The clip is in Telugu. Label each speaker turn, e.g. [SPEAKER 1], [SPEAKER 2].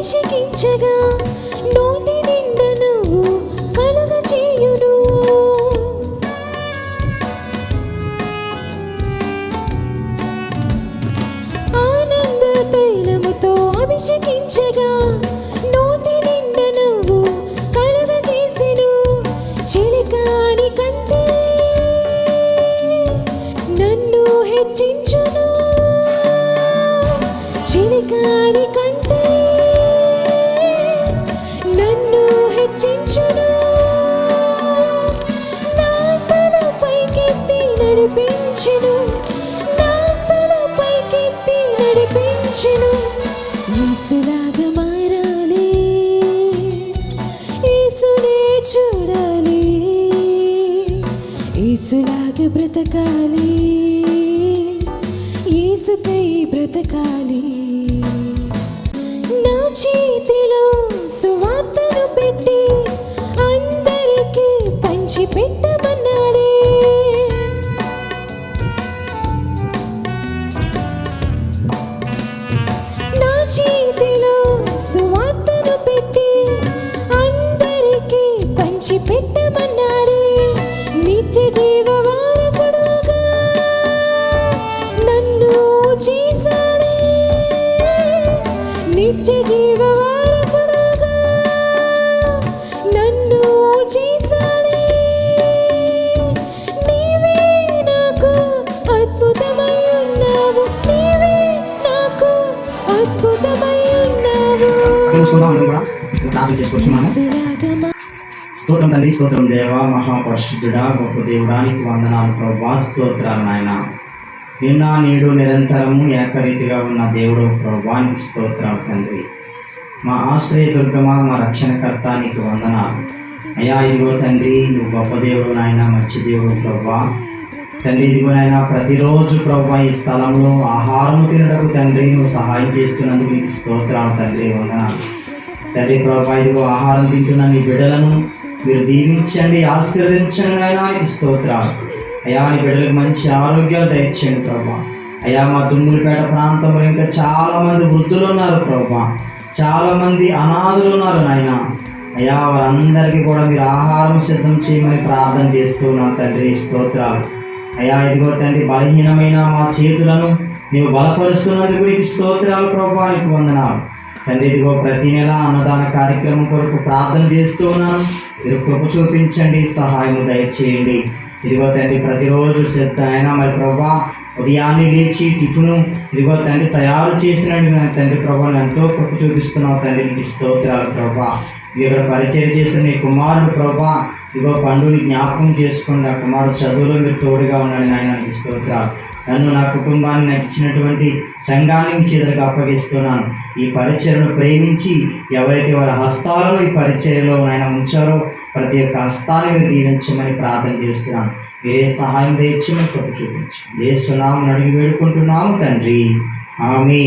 [SPEAKER 1] అభిషేకించగా నోటి నిండా నువ్వు కలుగ చేయును ఆనంద తైలముతో అభిషేకించగా నోటి నిండా నువ్వు కలుగ చేసెను చిలికాని కంటే నన్ను హెచ్చించును. చిలికాని కంటే నడిపించును యేసులాగా మారాలి యేసునే చూడాలి. యేసులాగా బ్రతకాలి. యేసుకై బ్రతకాలి. నా చేతిలో సువార్తను పెట్టి చేశాడే. నిత్య జీవ వారసుడుగా నన్ను చేశాడే. నీవే నాకు అద్భుతమై ఉన్నావు నీవే నాకు అద్భుతమై ఉన్నావు
[SPEAKER 2] స్తోత్రం తండ్రి స్తోత్రం దేవా మహాపరిశుద్ధుడా గొప్ప దేవుడానికి వందనాలు ప్రభా స్తోత్రాలు నాయన. నిన్న నేడు నిరంతరము ఏకరీతిగా ఉన్న దేవుడు ప్రభాని స్తోత్రాలు తండ్రి. మా ఆశ్రయ దుర్గమా మా రక్షణకర్త నీకు వందనాలు. అయ్యా ఇదిగో తండ్రి నువ్వు గొప్ప దేవుడు నాయన మంచి దేవుడు ప్రభా తండ్రి ఇదిగో నాయన ప్రతిరోజు ప్రభా ఈ స్థలంలో ఆహారం తినడకు తండ్రి నువ్వు సహాయం చేస్తున్నందుకు నీకు స్తోత్రాలు తండ్రి వందనాలు. తండ్రి ప్రభా ఇదిగో ఆహారం తింటున్న నీ బిడ్డలను మీరు దీవించండి ఆశీర్వదించండి నాయనా నీకు స్తోత్రాలు. అయ్యా నీ బిడ్డలకు మంచి ఆరోగ్యాలు దయచేయండి ప్రభా. అయ్యా మా దుమ్ములపేట ప్రాంతంలో ఇంకా చాలా మంది వృద్ధులు ఉన్నారు ప్రభా. చాలా మంది అనాథులు ఉన్నారు నాయన. అయ్యా వారందరికీ కూడా మీరు ఆహారం సిద్ధం చేయమని ప్రార్థన చేస్తున్నాం తండ్రి స్తోత్రాలు. అయ్యా ఇదిగో తండ్రి బలహీనమైన మా చేతులను నీవు బలపరుస్తున్నందుకు నీకు స్తోత్రాలు ప్రభా నీకు వందనాలు. తండ్రి ఇదిగో ప్రతి నెల అన్నదాన కార్యక్రమం కొరకు ప్రార్థన చేస్తూ ఉన్నాను. మీరు కృప చూపించండి సహాయం దయచేయండి. ఇదిగో తండ్రి ప్రతిరోజు శ్రద్ధ అయినా మరి ప్రభా ఉదయాన్నే లేచి టిఫిను ఇదిగో తండ్రి తయారు చేసిన తండ్రి ప్రభా ఎంతో కృప చూపిస్తున్నావు తండ్రి నీకు స్తోత్రాలు ప్రభా. ఇక్కడ పరిచయం చేసిన నీ కుమారుడు ప్రభా ఇదిగో పండుని జ్ఞాపకం చేసుకుని నా కుమారుడు చదువులో మీరు తోడుగా ఉన్నాడు నాయన నీకు స్తోత్రాలు. నన్ను నా కుటుంబాన్ని నాకు ఇచ్చినటువంటి సంఘాన్ని చేతులకు అప్పగిస్తున్నాను. ఈ పరిచయను ప్రేమించి ఎవరైతే వారి హస్తాలను ఈ పరిచయలో ఆయన ఉంచారో ప్రతి ఒక్క హస్తాన్ని మీరు దీవించమని ప్రార్థన చేస్తున్నాను. మీరే సహాయం తెచ్చి మీకు కృప చూపించి ఏ సునామని అడిగి వేడుకుంటున్నాము తండ్రి. ఆమె